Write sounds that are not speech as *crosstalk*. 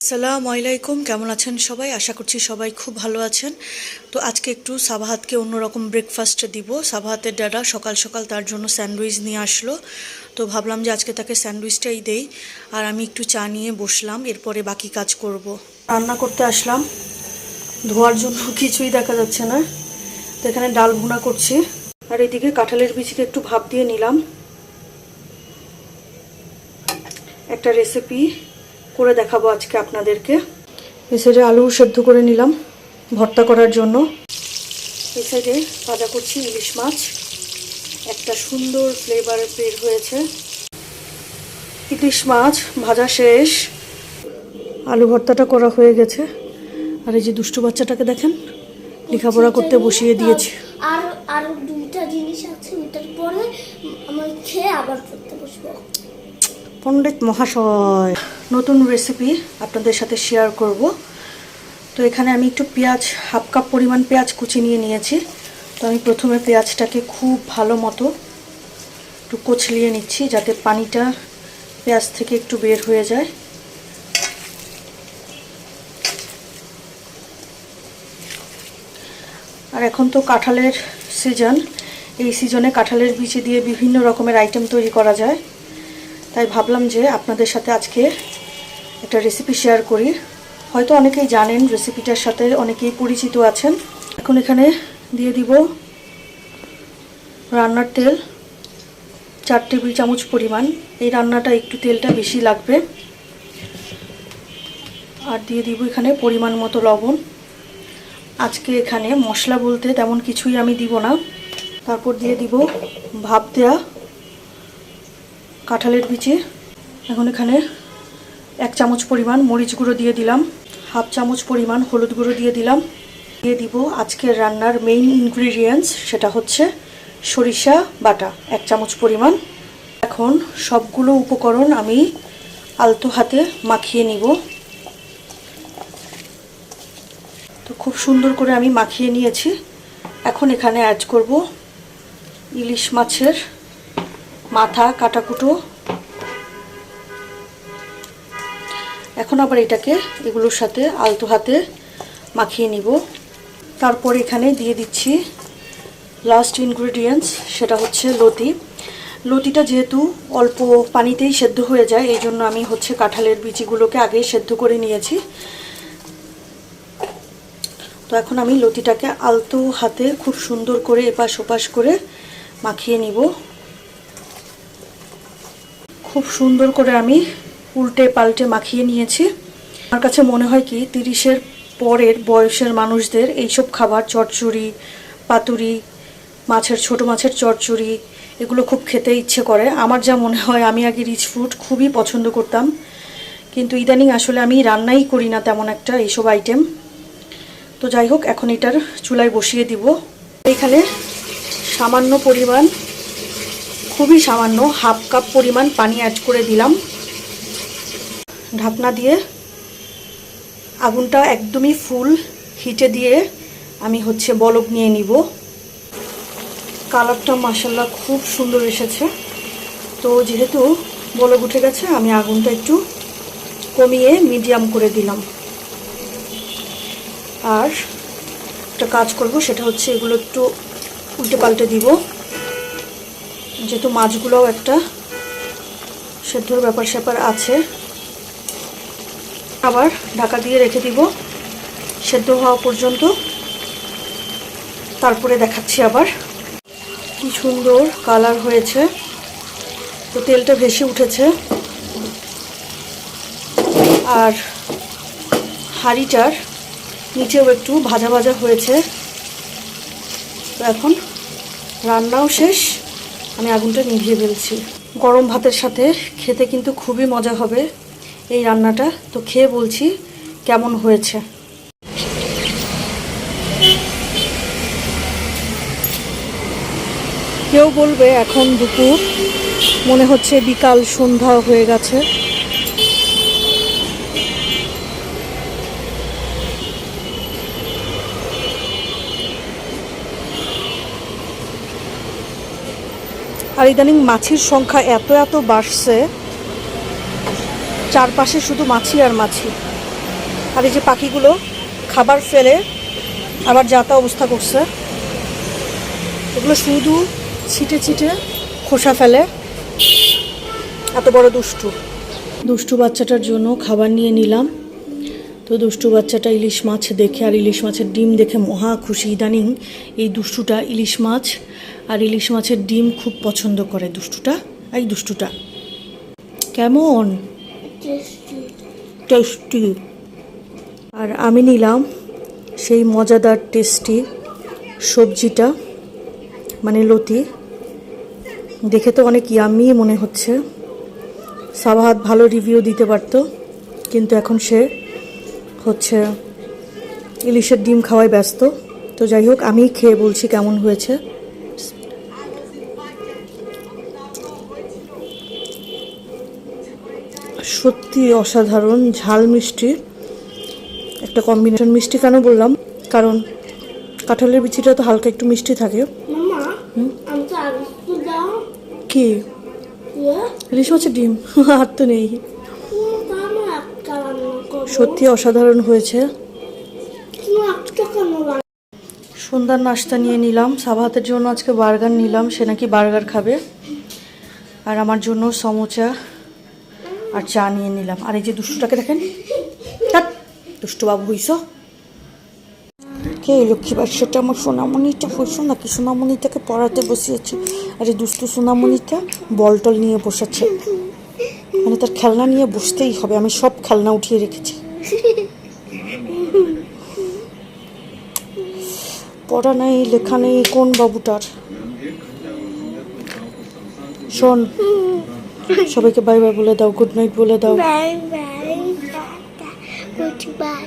সালাম আলাইকুম, কেমন আছেন সবাই? আশা করছি সবাই খুব ভালো আছেন। তো আজকে একটু সাবাহাতকে অন্যরকম ব্রেকফাস্ট দিব। সাবাহাতের ডাডা সকাল সকাল তার জন্য স্যান্ডউইচ নিয়ে আসলো। তো ভাবলাম যে আজকে তাকে স্যান্ডউইচটাই দেই। আর আমি একটু চা নিয়ে বসলাম, এরপরে বাকি কাজ করব। রান্না করতে আসলাম। ধোয়ার জন্য *laughs* কিছুই দেখা যাচ্ছে না। তো এখানে ডাল ভুনা করছি। আর এদিকে কাঁঠালের বিচিকে একটু ভাপ দিয়ে নিলাম। একটা রেসিপি করে দেখাবো আজকে আপনাদেরকে। এই সাইডে আলু সেদ্ধ করে নিলাম ভর্তা করার জন্য। এই সাইডে ভাজা করছি ইলিশ মাছ। একটা সুন্দর ফ্লেভার বের হয়েছে। ইলিশ মাছ ভাজা শেষ। আলু ভর্তাটা করা হয়ে গেছে। আর এই যে দুষ্টু বাচ্চাটাকে দেখেন লেখাপড়া করতে বসিয়ে দিয়েছি। আর আরও দুইটা জিনিস আছে ওইটার পরে আমার খেয়ে আবার পড়তে বসবো। পণ্ডিত মহাশয়, নতুন রেসিপি আপনাদের সাথে শেয়ার করব। তো এখানে আমি একটু পেঁয়াজ, হাফ কাপ পরিমাণ পেঁয়াজ কুচি নিয়ে নিয়েছি। তো আমি প্রথমে পেঁয়াজটাকে খুব ভালো মতো একটু কচলিয়ে নিচ্ছি, যাতে পানিটা পেঁয়াজ থেকে একটু বের হয়ে যায়। আর এখন তো কাঁঠালের সিজন এই সিজনে কাঁঠালের বিচি দিয়ে বিভিন্ন রকমের আইটেম তৈরি করা যায়। তাই ভাবলাম যে আপনাদের সাথে আজকে একটা রেসিপি শেয়ার করি। হয়তো অনেকেই জানেন রেসিপিটার সাথে অনেকেই পরিচিত আছেন। এখন এখানে দিয়ে দিব রান্নার তেল, চার টেবিল চামচ পরিমাণ। এই রান্নাটা একটু তেলটা বেশি লাগবে। আর দিয়ে দিব এখানে পরিমাণ মতো লবণ। আজকে এখানে মশলা বলতে তেমন কিছুই আমি দিব না। তারপর দিয়ে দিব ভাপ দেয়া কাঁঠালের বিচি। এখন এখানে এক চামচ পরিমাণ মরিচ গুঁড়ো দিয়ে দিলাম। হাফ চামচ পরিমাণ হলুদ গুঁড়ো দিয়ে দিলাম। দিয়ে দিব আজকের রান্নার মেইন ইনগ্রিডিয়েন্টস সেটা হচ্ছে সরিষা বাটা, এক চামচ পরিমাণ। এখন সবগুলো উপকরণ আমি আলতো হাতে মাখিয়ে নিব। তো খুব সুন্দর করে আমি মাখিয়ে নিয়েছি। এখন এখানে অ্যাড করব ইলিশ মাছের মাথা, কাটাকুটো। এখন আবার এটাকে এগুলোর সাথে আলতো হাতে মাখিয়ে নিব। তারপর এখানে দিয়ে দিচ্ছি লাস্ট ইনগ্রিডিয়েন্টস সেটা হচ্ছে লতি। লতিটা যেহেতু অল্প পানিতেই সেদ্ধ হয়ে যায়, এই জন্য আমি হচ্ছে কাঁঠালের বিচিগুলোকে আগেই সেদ্ধ করে নিয়েছি। তো এখন আমি লতিটাকে আলতো হাতে খুব সুন্দর করে এপাশ ওপাশ করে মাখিয়ে নিব। খুব সুন্দর করে আমি উল্টে পাল্টে মাখিয়ে নিয়েছি। আমার কাছে মনে হয় কি, তিরিশের পরের বয়সের মানুষদের এইসব খাবার, চচ্চড়ি, পাতুরি, মাছের, ছোট মাছের চচ্চড়ি, এগুলো খুব খেতে ইচ্ছে করে। আমার যা মনে হয়, আমি আগে রিচ ফুড খুবই পছন্দ করতাম। কিন্তু ইদানিং আসলে আমি রান্নাই করি না তেমন একটা এইসব আইটেম। তো যাই হোক, এখন এটার চুলায় বসিয়ে দিব। এখানে সামান্য পরিমাণ খুবই সামান্য হাফ কাপ পরিমাণ পানি অ্যাড করে দিলাম। ঢাকনা দিয়ে আগুনটা একদমই ফুল হিটে দিয়ে আমি হচ্ছে বলক নিয়ে নিব। কালারটা মাসাল্লাহ খুব সুন্দর এসেছে। তো যেহেতু বলক উঠে গেছে, আমি আগুনটা একটু কমিয়ে মিডিয়াম করে দিলাম। আর একটা কাজ করব, সেটা হচ্ছে এগুলো একটু উল্টে পাল্টে দিব। যেহেতু মাছগুলোও একটা সেদ্ধর ব্যাপার স্যাপার আছে, আবার ঢাকা দিয়ে রেখে দিব সেদ্ধ হওয়া পর্যন্ত। তারপরে দেখাচ্ছি আবার কি সুন্দর কালার হয়েছে। তো তেলটা ভেসে উঠেছে। আর হাঁড়িটার নিচেও একটু ভাজা ভাজা হয়েছে। তো এখন রান্নাও শেষ। আমি আগুনটা নিভিয়ে ফেলছি। গরম ভাতের সাথে খেতে কিন্তু খুবই মজা হবে এই রান্নাটা। তো খেয়ে বলছি কেমন হয়েছে। কেউ বলবে এখন দুপুর, মনে হচ্ছে বিকাল সন্ধ্যা হয়ে গেছে। আর ইদানিং মাছির সংখ্যা এত এত বাড়ছে, চারপাশে শুধু মাছি আর মাছি। আর এই যে পাখিগুলো খাবার ফেলে আবার যাতা অবস্থা করছে, এগুলো শুধু ছিটে ছিটে খোসা ফেলে। এত বড় দুষ্টু। দুষ্টু বাচ্চাটার জন্য খাবার নিয়ে নিলাম। তো দুষ্টু বাচ্চাটা ইলিশ মাছ দেখে আর ইলিশ মাছের ডিম দেখে মহা খুশি ইদানিং। এই দুষ্টুটা ইলিশ মাছ আর ইলিশ মাছের ডিম খুব পছন্দ করে দুষ্টুটা। এই দুষ্টুটা। কেমন? টেস্টি। আর আমি নিলাম সেই মজাদার টেস্টি সবজিটা মানে লতি। দেখে তো অনেক ইয়ামি মনে হচ্ছে। সাবাহাত ভালো রিভিউ দিতে পারতো কিন্তু এখন সে হচ্ছে ইলিশের ডিম খাওয়ায় ব্যস্ত। তো যাই হোক আমি খেয়ে বলছি কেমন হয়েছে। সত্যি অসাধারণ ঝাল মিষ্টি। একটা কম্বিনেশন মিষ্টি কেন বললাম? কারণ কাঁঠালের বিচিটা তো হালকা একটু মিষ্টি থাকে। কি? ইয়ে? ইলিশ মাছের ডিম? *laughs* আর তো নেই আমি একটা রান্না করব সত্যি অসাধারণ হয়েছে। সন্ধ্যার নাস্তা নিয়ে নিলাম। সাবাহাতের জন্য আজকে বার্গার নিলাম। সে নাকি বার্গার খাবে। আর আমার জন্য সমোচা আর চা নিয়ে নিলাম। আর এই যে দুষ্টুটাকে দেখেন। ধ্যাৎ, দুষ্টু বাবু হইস কে লক্ষ্মী বাচ্চাটা আমার সোনামণিটা হইস নাকি? সোনামণিটাকে পড়াতে বসিয়েছে। আর এই দুষ্টু সোনামণিটা বলটল নিয়ে বসেছে। মানে তার খেলনা নিয়ে বসতেই হবে। আমি সব খেলনা উঠিয়ে রেখেছি। পড়া নেই লেখা নেই কোন বাবুটার? শোন সবাইকে বাই বাই বলে দাও গুড নাইট বলে দাও। Bye bye good bye